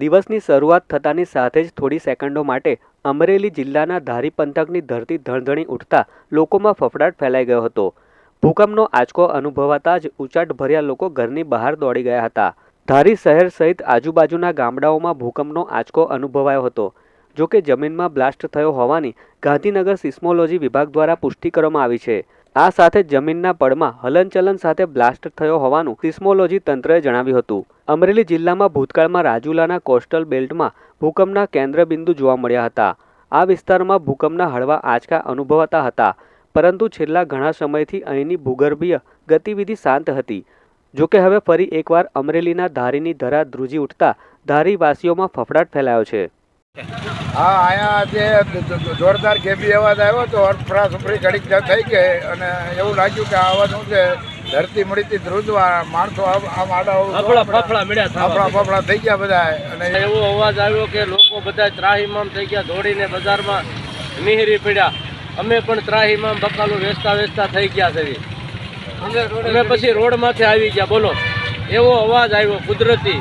દિવસની શરૂઆત થતાની સાથે જ થોડી સેકન્ડો માટે અમરેલી જિલ્લાના ધારી પંથકની ધરતી ધણધણી ઉઠતા લોકોમાં ફફડાટ ફેલાઈ ગયો હતો. ભૂકંપનો આંચકો અનુભવાતા જ ઉચાટ લોકો ઘરની બહાર દોડી ગયા હતા. ધારી શહેર સહિત આજુબાજુના ગામડાઓમાં ભૂકંપનો આંચકો અનુભવાયો હતો. જો કે જમીનમાં બ્લાસ્ટ થયો હોવાની ગાંધીનગર સિસ્મોલોજી વિભાગ દ્વારા પુષ્ટિ કરવામાં આવી છે. આ સાથે જમીનના પડમાં હલનચલન સાથે બ્લાસ્ટ થયો હોવાનું સિસ્મોલોજી તંત્રએ જણાવ્યું હતું. અમરેલી જિલ્લામાં ભૂતકાળમાં રાજુલાના કોસ્ટલ બેલ્ટમાં ભૂકંપના કેન્દ્રબિંદુ જોવા મળ્યા હતા. આ વિસ્તારમાં ભૂકંપના હળવા આંચકા અનુભવાતા હતા, પરંતુ છેલ્લા ઘણા સમયથી અહીંની ભૂગર્ભીય ગતિવિધિ શાંત હતી. જોકે હવે ફરી એકવાર અમરેલીના ધારીની ધરા ધ્રુજી ઉઠતા ધારીવાસીઓમાં ફફડાટ ફેલાયો છે. હા અહીંયા જે જોરદાર કેબી અવાજ આવ્યો તો અફરા સફરી ઘડીક થઈ ગઈ અને એવું લાગ્યું કે આ અવાજ શું છે? ધરતી મળીથી ધ્રુજવા માણસો આમ આડા ફફડા ફફડા મળ્યા ફફડા ફફડા થઈ ગયા બધા અને એવો અવાજ આવ્યો કે લોકો બધા ત્રાહીમામ થઈ ગયા દોડીને બજારમાં નિહરી પડ્યા. અમે પણ ત્રાહીમામ બકાલું વેચતા વેચતા થઈ ગયા છે. અમે પછી રોડમાંથી આવી ગયા. બોલો. એવો અવાજ આવ્યો કુદરતી.